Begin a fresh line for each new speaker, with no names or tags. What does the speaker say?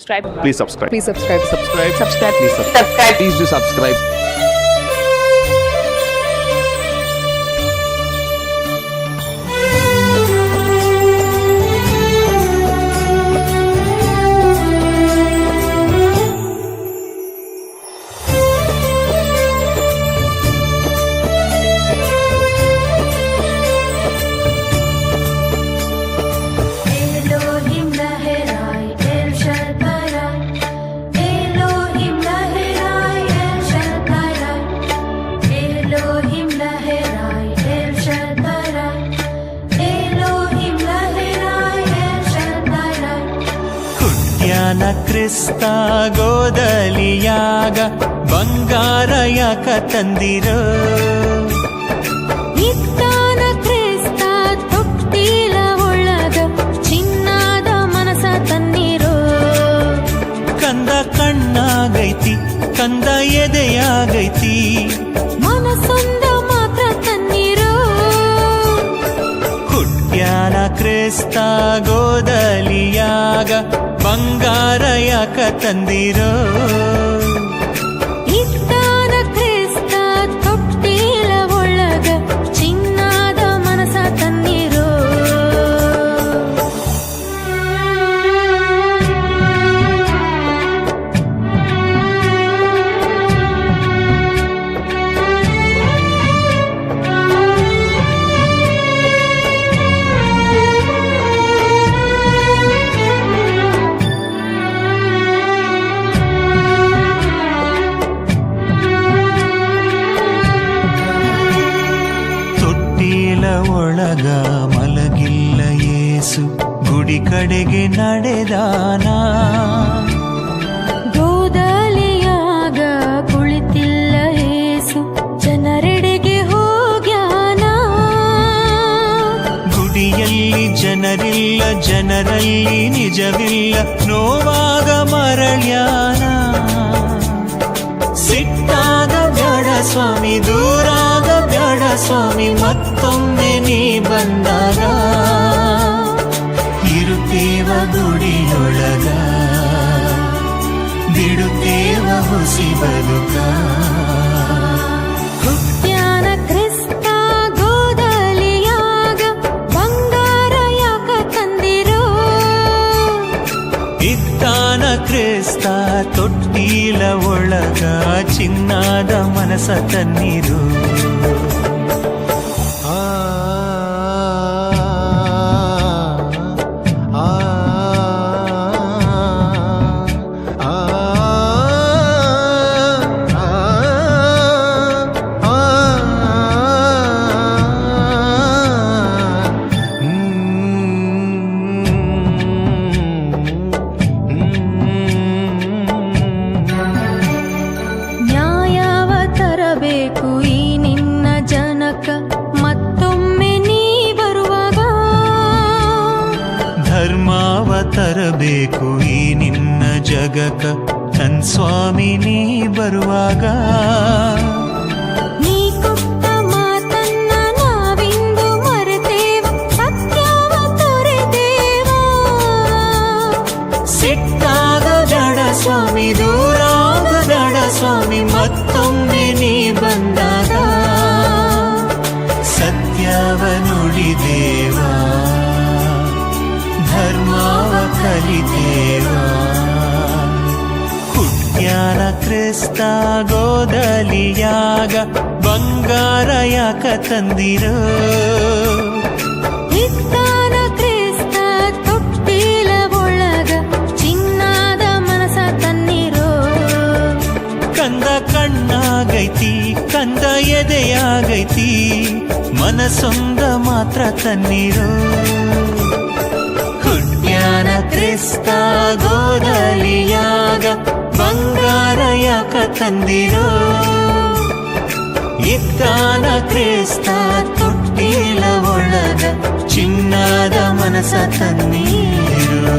subscribe.
Please subscribe.
Please subscribe.
Subscribe.
Subscribe.
Please subscribe.
Subscribe.
Please do subscribe.
ಹುಟ್ಯಾನ ಕ್ರಿಸ್ತ ಗೋದಲಿಯಾಗ ಬಂಗಾರಯ ಯಾಕ ತಂದಿರೋ
ಇತ್ತಾನ ಕ್ರಿಸ್ತ ತೊಟ್ಟಿಲ ಒಳಗ ಚಿನ್ನದ ಮನಸ ತನ್ನಿರೋ
ಕಂದ ಕಣ್ಣಾಗೈತಿ ಕಂದ ಎದೆಯಾಗೈತಿ. ಗೋದಲಿಯಾಗ ಬಂಗಾರ ಯಾಕ ತಂದಿರೋ
ಒಳಗ
ಮಲಗಿಲ್ಲ ಏಸು ಗುಡಿ ಕಡೆಗೆ ನಡೆದಾನ.
ಗೋದಲಿಯಾಗ ಕುಳಿತಿಲ್ಲ ಏಸು ಜನರೆಡೆಗೆ ಹೋಗ್ಯಾನ.
ಗುಡಿಯಲ್ಲಿ ಜನರಿಲ್ಲ ಜನರಲ್ಲಿ ನಿಜವಿಲ್ಲ ನೋವಾಗ ಮರಳ್ಯಾನ. ಸಿಟ್ಟಾಗ ಜಡ ಸ್ವಾಮಿ ದೂರಾಗ ಬ್ಯಾಡ ಸ್ವಾಮಿ ಮತ್ತೊಮ್ಮೆ ನೀ ಬಂದಾಗ ಇರುತ್ತೇವ ಗುಡಿಯೊಳಗ ಬಿಡುತ್ತೇವ ಹುಸಿ ಬದುಕ.
ಹುಟ್ಟ್ಯಾನ ಕ್ರಿಸ್ತ ಗೋದಲಿಯಾಗ ಬಂಗಾರ ಯಾಕ ತಂದಿರೋ?
ಇತ್ತಾನ ಕ್ರಿಸ್ತ ತೊಟ್ಟಿಲ ಒಳಗ ಚಿನ್ನದ ಮನಸ ತನ್ನಿರು
ತರಬೇಕು ಈ ನಿನ್ನ
ಜಗಕ ನನ್ ಸ್ವಾಮಿ ನೀ ಬರುವಾಗ ಸ್ವಾಮಿ ದೂರಾಗ ಜಡ ಸ್ವಾಮಿ ಮತ್ತೊಮ್ಮೆ ನೀ ಬಂದಾಗ. ಸತ್ಯವ ನುಡಿದೇವ ಧರ್ಮವ ಕಲಿತೇವಾ ಹುಟ್ಯಾನ ಕ್ರಿಸ್ತ ಗೋದಲಿಯಾಗ ಬಂಗಾರ ಯಾಕ ತಂದಿರೋ?
ಇತ್ತಾನ ಕ್ರಿಸ್ತ ತೊಟ್ಟಿಲ ಒಳಗ ಚಿನ್ನದ ಮನಸ ತನ್ನಿರೋ?
ಕಂದ ಕಣ್ಣಾಗೈತಿ ಕಂದ ಎದೆಯಾಗೈತಿ ಮನಸೊಂದ ಮಾತ್ರ ತನ್ನಿರೋ? ಕ್ರಿಸ್ತ ಗೋದಲಿಯಾಗ ಬಂಗಾರ ಯಾಕ ತಂದಿರೋ ಇದ್ದಾನ ಕ್ರಿಸ್ತ ತೊಟ್ಟಿಲ ಒಳಗ ಚಿನ್ನದ ಮನಸ ತನ್ನೀರು.